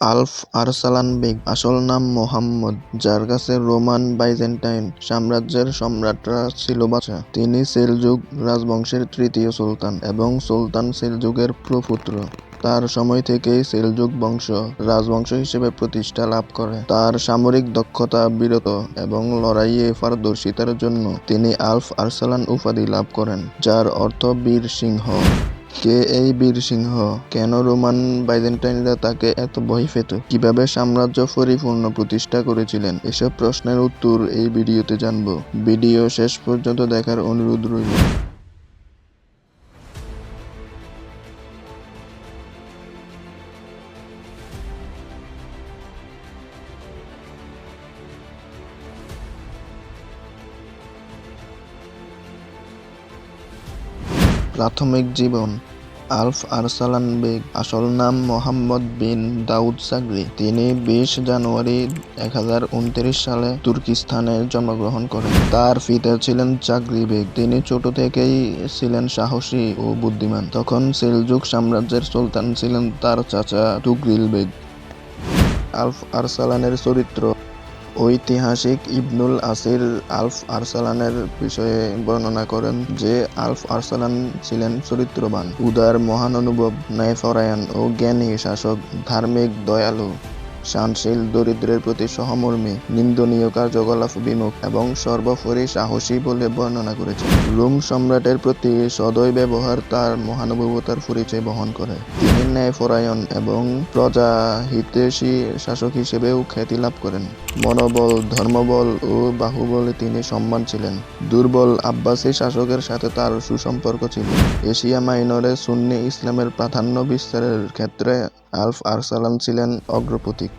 আলফ আরসালান বেগ। আসল নাম মোহাম্মদ, যার কাছে রোমান বাইজেন্টাইন সাম্রাজ্যের সম্রাটরা ছিল বাদশাহ তিনি সেলজুক রাজবংশের তৃতীয় সুলতান এবং সুলতান সেলজুকের প্রপুত্র তার সময় থেকেই সেলজুক বংশ রাজবংশ হিসেবে প্রতিষ্ঠা লাভ করে। তার সামরিক দক্ষতা বিরত এবং লড়াইয়ে পারদর্শিতার জন্য তিনি আলফ আরসালান উপাধি লাভ করেন, যার অর্থ বীর সিংহ। কে এই বীর সিংহ? কেন রোমান বাইজেন্টাইনরা তাকে এত ভয় পেত? কীভাবে সাম্রাজ্য পরিপূর্ণ প্রতিষ্ঠা করেছিলেন? এসব প্রশ্নের উত্তর এই ভিডিওতে জানব। ভিডিও শেষ পর্যন্ত দেখার অনুরোধ রইল। প্রাথমিক জীবন। আলফ আরসালান বেগ। আসল নাম মোহাম্মদ বিন দাউদ সাগরি তিনি বিশ জানুয়ারি এক হাজার উনত্রিশ সালে তুর্কিস্তানে জন্মগ্রহণ করেন। তার পিতা ছিলেন চাকরি বেগ। তিনি ছোট থেকেই ছিলেন সাহসী ও বুদ্ধিমান। তখন সেলজুক সাম্রাজ্যের সুলতান ছিলেন তার চাচা তুগরিল বেগ। আলফ আরসালানের চরিত্র ঐতিহাসিক ইবনুল আসির আলফ আরসালানের বিষয়ে বর্ণনা করেন যে, আলফ আরসালান ছিলেন চরিত্রবান, উদার, মহান অনুভব, ন্যায়পরায়ণ ও জ্ঞানী শাসক, ধার্মিক, দয়ালু। শানশীল দরিদ্রের প্রতি সহমর্মী, নিন্দনীয় কার্যকলাপ বিমুখ এবং সর্বোপরি সাহসী বলে বর্ণনা করেছেন। রোম সম্রাটের প্রতি সদয় ব্যবহার তার মহানুভবতার পরিচয় বহন করে। তিনি ন্যায় ন্যায়পরায়ণ এবং প্রজা হিতৈষী শাসক হিসেবেও খ্যাতি লাভ করেন। মনোবল, ধর্মবল ও বাহুবলে তিনি সম্মান ছিলেন। দুর্বল আব্বাসী শাসকের সাথে তার সুসম্পর্ক ছিল। এশিয়া মাইনরে সুন্নি ইসলামের প্রাধান্য বিস্তারের ক্ষেত্রে আলফ আরসালাম ছিলেন অগ্রপথিক।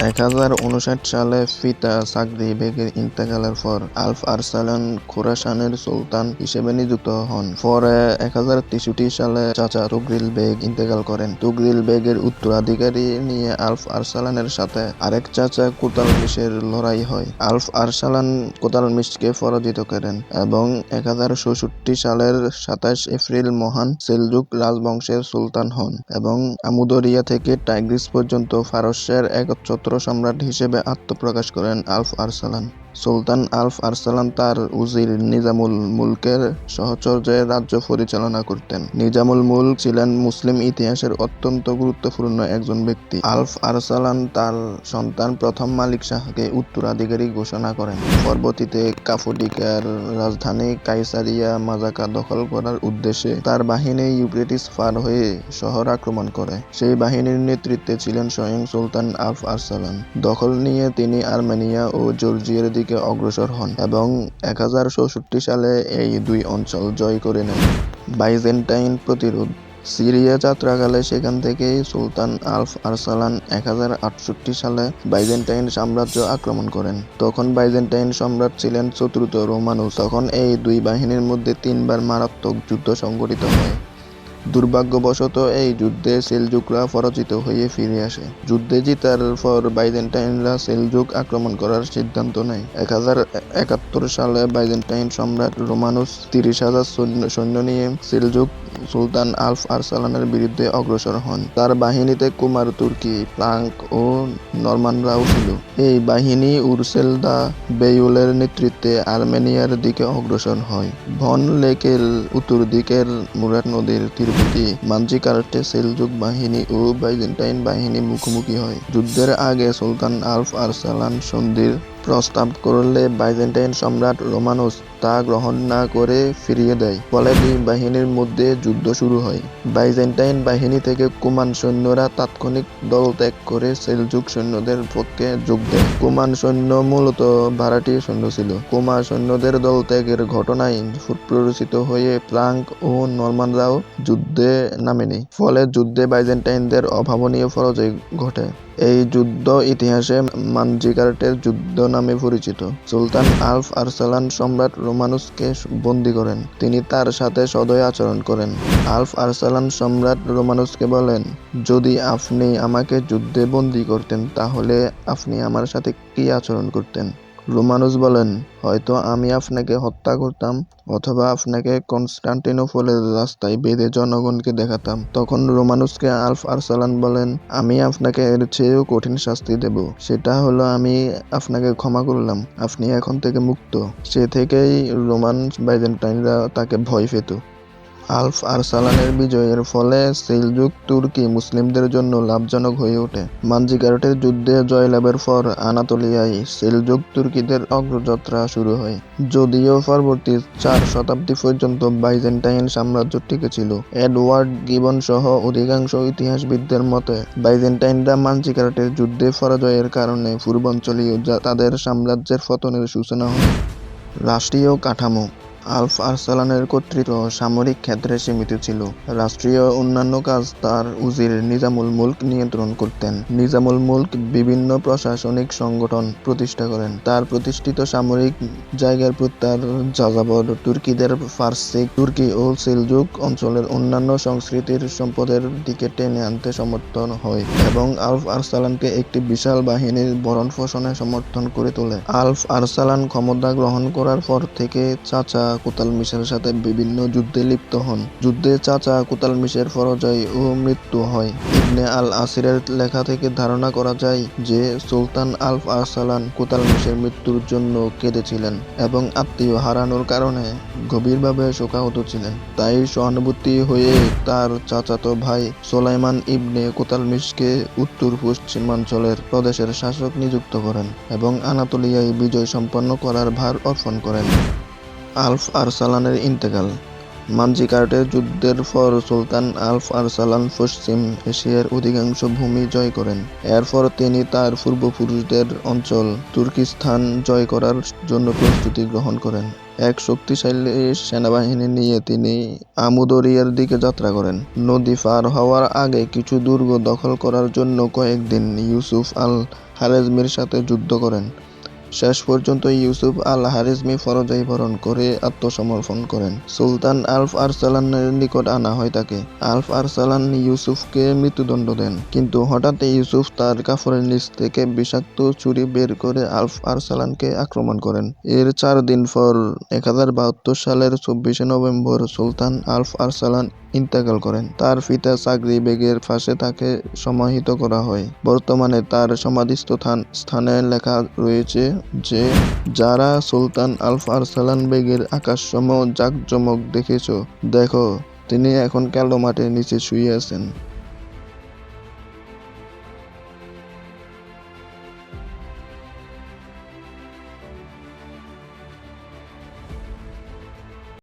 এক হাজার উনষাট সালে ফিতা সাগরি বেগের ইন্তেকালের পর আলফ আরসালান খোরাসানের সুলতান হিসেবে নিযুক্ত হন। পরে এক হাজার তেষট্টি সালে চাচা তুগরিল বেগ ইন্তেকাল করেন। তুগরিল বেগের উত্তরাধিকারী নিয়ে আলফ আরসালানের সাথে আরেক চাচা কোতাল কোতালমিশের লড়াই হয়। আলফ আরসালান কোতালমিশকে পরাজিত করেন এবং এক হাজার ষষট্টি সালের সাতাশ এপ্রিল মহান সেলজুক রাজবংশের সুলতান হন এবং আমুদরিয়া থেকে টাইগ্রিস পর্যন্ত ফারস্যের একচ্ছত্র সম্রাট হিসেবে আত্মপ্রকাশ করেন আলফ আরসালান। সুলতান আলফ আরসালান তার উজির নিজামুল মুলকের সহচর্যে রাজ্য পরিচালনা করতেন। নিজামুল মুলক ছিলেন মুসলিম ইতিহাসের অত্যন্ত গুরুত্বপূর্ণ একজন ব্যক্তি। আলফ আরসালান তার সন্তান প্রথম মালিক শাহকে উত্তরাধিকারী ঘোষণা করেন। পরবর্তীতে কাফুডিকার রাজধানী কাইসারিয়া মাজাকা দখল করার উদ্দেশ্যে তার বাহিনী ইউপ্রেটিস পার হয়ে শহর আক্রমণ করে। সেই বাহিনীর নেতৃত্বে ছিলেন স্বয়ং সুলতান আলফ আরসালান দখল নিয়ে তিনি আর্মেনিয়া ও জর্জিয়ার দিকে অগ্রসর হন এবং এক সালে এই দুই অঞ্চল জয় করে নেন। বাইজেন্টাইন প্রতিরোধ সিরিয়া যাত্রাকালে সেখান থেকেই সুলতান আলফ আরসালান এক হাজার আটষট্টি সালে বাইজেন্টাইন সাম্রাজ্য আক্রমণ করেন। তখন বাইজেন্টাইন সম্রাট ছিলেন চতুর্থ রোমানুস তখন এই দুই বাহিনীর মধ্যে তিনবার মারাত্মক যুদ্ধ সংঘটিত হয়। দুর্ভাগ্যবশত এই যুদ্ধে সেলজুকরা পরাজিত হয়ে ফিরে আসে। যুদ্ধে জিতার পর বাইজেন্টাইনরা সেলজুক আক্রমণ করার সিদ্ধান্ত নেয়। এক হাজার একাত্তর সালে বাইজেন্টাইন সম্রাট রোমানুস তিরিশ হাজার সৈন্য সৈন্য নিয়ে সেলজুক সুলতান আলফ আরসালানের বিরুদ্ধে অগ্রসর হন। তার বাহিনীতে কুমার তুর্কি, প্লাঙ্ক ও নরমানরাও ছিল। এই বাহিনী উরসেলদা বেইউলের নেতৃত্বে আর্মেনিয়ার দিকে অগ্রসর হয়। ভন লেকের উত্তর দিকের মুরাট নদীর তীরবর্তী মানজিকার্টে সেলজুক বাহিনী ও বাইজেন্টাইন বাহিনী মুখোমুখি হয়। যুদ্ধের আগে সুলতান আলফ আরসালান সন্ধির প্রস্তাব করলে বাইজেন্টাইন সম্রাট রোমানুস তা গ্রহণ না করে ফিরিয়ে দেয়। ফলে দুই বাহিনীর মধ্যে যুদ্ধ শুরু হয়। বাইজেন্টাইন বাহিনী থেকে কুমান সৈন্যরা তাৎক্ষণিক দল ত্যাগ করে সেলজুক সৈন্যদের পক্ষে যোগ দেয়। কুমান সৈন্য মূলত ভাড়াটি সৈন্য ছিল। কুমা সৈন্যদের দল ত্যাগের ঘটনায় প্ররোচিত হয়ে প্লাঙ্ক ও নরমানরাও যুদ্ধে নামেনি। ফলে যুদ্ধে বাইজেন্টাইনদের অভাবনীয় পরাজয় ঘটে। এই যুদ্ধ ইতিহাসে মানজিকার্টের যুদ্ধ নামে পরিচিত। সুলতান আলফ আরসালান সম্রাট রোমানুসকে বন্দী করেন। তিনি তার সাথে সদয় আচরণ করেন। আলফ আরসালান সম্রাট রোমানুসকে বলেন, যদি আপনি আমাকে যুদ্ধে বন্দী করতেন, তাহলে আপনি আমার সাথে কি আচরণ করতেন? রোমানুস বলেন, হয়তো আমি আপনাকে হত্যা করতাম অথবা আপনাকে কনস্টান্টিনোপলের রাস্তায় বেঁধে জনগণকে দেখাতাম। তখন রোমানুসকে আলফ আরসালান বলেন, আমি আপনাকে এর চেয়েও কঠিন শাস্তি দেব। সেটা হলো আমি আপনাকে ক্ষমা করলাম। আপনি এখন থেকে মুক্ত। সে থেকেই রোমান বাইজেন্টাইনরা তাকে ভয় পেত। আলফ আরসালানের বিজয়ের ফলে সেলজুক তুর্কি মুসলিমদের জন্য লাভজনক হয়ে ওঠে। মানজিকার্টের যুদ্ধে জয়লাভের পর আনাতোলিয়ায় সেলজুক তুর্কিদের অগ্রযাত্রা শুরু হয়। যদিও পরবর্তী চার শতাব্দী পর্যন্ত বাইজেন্টাইন সাম্রাজ্য ছিল। এডওয়ার্ড গিবন সহ অধিকাংশ ইতিহাসবিদদের মতে, বাইজেন্টাইনরা মানজিকার্টের যুদ্ধে পরাজয়ের কারণে পূর্বাঞ্চলীয় তাদের সাম্রাজ্যের পতনের সূচনা হয়। রাষ্ট্রীয় কাঠামো আলফ আরসালানের কর্তৃত্ব সামরিক ক্ষেত্রে সীমিত ছিল। রাষ্ট্রীয় অন্যান্য কাজ তার উজির নিজামুল মুল্ক নিয়ন্ত্রণ করতেন। নিজামুল মুল্ক বিভিন্ন প্রশাসনিক সংগঠন প্রতিষ্ঠা করেন। তার প্রতিষ্ঠিত সামরিক জায়গার প্রতি তার যাযাবর তুর্কিদের ফার্সিক তুর্কি ও সেলজুক অঞ্চলের অন্যান্য সংস্কৃতির সম্পদের দিকে টেনে আনতে সমর্থন হয় এবং আলফ আরসালানকে একটি বিশাল বাহিনীর ভরণ পোষণে সমর্থন করে তোলে। আলফ আরসালান ক্ষমতা গ্রহণ করার পর থেকে চাচা কুতালমিশের সাথে বিভিন্ন যুদ্ধে লিপ্ত হন। যুদ্ধে চাচা কুতালমিশের পরাজয় ও মৃত্যু হয়। ইবনে আল আসিরের লেখা থেকে ধারণা করা যায় যে সুলতান আলফ আরসালান কুতালমিশের মৃত্যুর জন্য কেঁদেছিলেন এবং আত্মীয় হারানোর কারণে গভীরভাবে শোকাহত ছিলেন। তাই সহানুভূতি হয়ে তার চাচাতো ভাই সোলাইমান ইবনে কুতালমিশকে উত্তর পশ্চিমাঞ্চলের প্রদেশের শাসক নিযুক্ত করেন এবং আনাতোলিয়ায় বিজয় সম্পন্ন করার ভার অর্পণ করেন। আলফ আরসালানের ইন্তেকাল মানজিকার্টের যুদ্ধের পর সুলতান আলফ আরসালান পশ্চিম এশিয়ার অধিকাংশ ভূমি জয় করেন। এরপর তিনি তার পূর্বপুরুষদের অঞ্চল তুর্কিস্তান জয় করার জন্য প্রস্তুতি গ্রহণ করেন। এক শক্তিশালী সেনাবাহিনী নিয়ে তিনি আমুদরিয়ার দিকে যাত্রা করেন। নদী পার হওয়ার আগে কিছু দুর্গ দখল করার জন্য কয়েকদিন ইউসুফ আল হারেজমির সাথে যুদ্ধ করেন। শেষ পর্যন্ত ইউসুফ আল হারিজমি পরাজয় বরণ করে আত্মসমর্পণ করেন। সুলতান আলফ আরসালানের নিকট আনা হয় তাকে। আলফ আরসালান ইউসুফকে মৃত্যুদণ্ড দেন, কিন্তু হঠাৎ ইউসুফ তার কাফরের নিচ থেকে বিষাক্ত ছুরি বের করে আলফ আরসালানকে আক্রমণ করেন। এর চার দিন পর, এক হাজার বাহাত্তর সালের চব্বিশে নভেম্বর, সুলতান আলফ আরসালান ইন্তেকাল করেন। তার পিতা চাকরি বেগের পাশে তাকে সমাহিত করা হয়। বর্তমানে তার সমাধিস্থ স্থানে লেখা রয়েছে যে, যারা সুলতান আলফ আরসালান বেগের আকাশসম জাকজমক দেখেছ, দেখো, তিনি এখন কালো মাটির নিচে শুয়ে আছেন।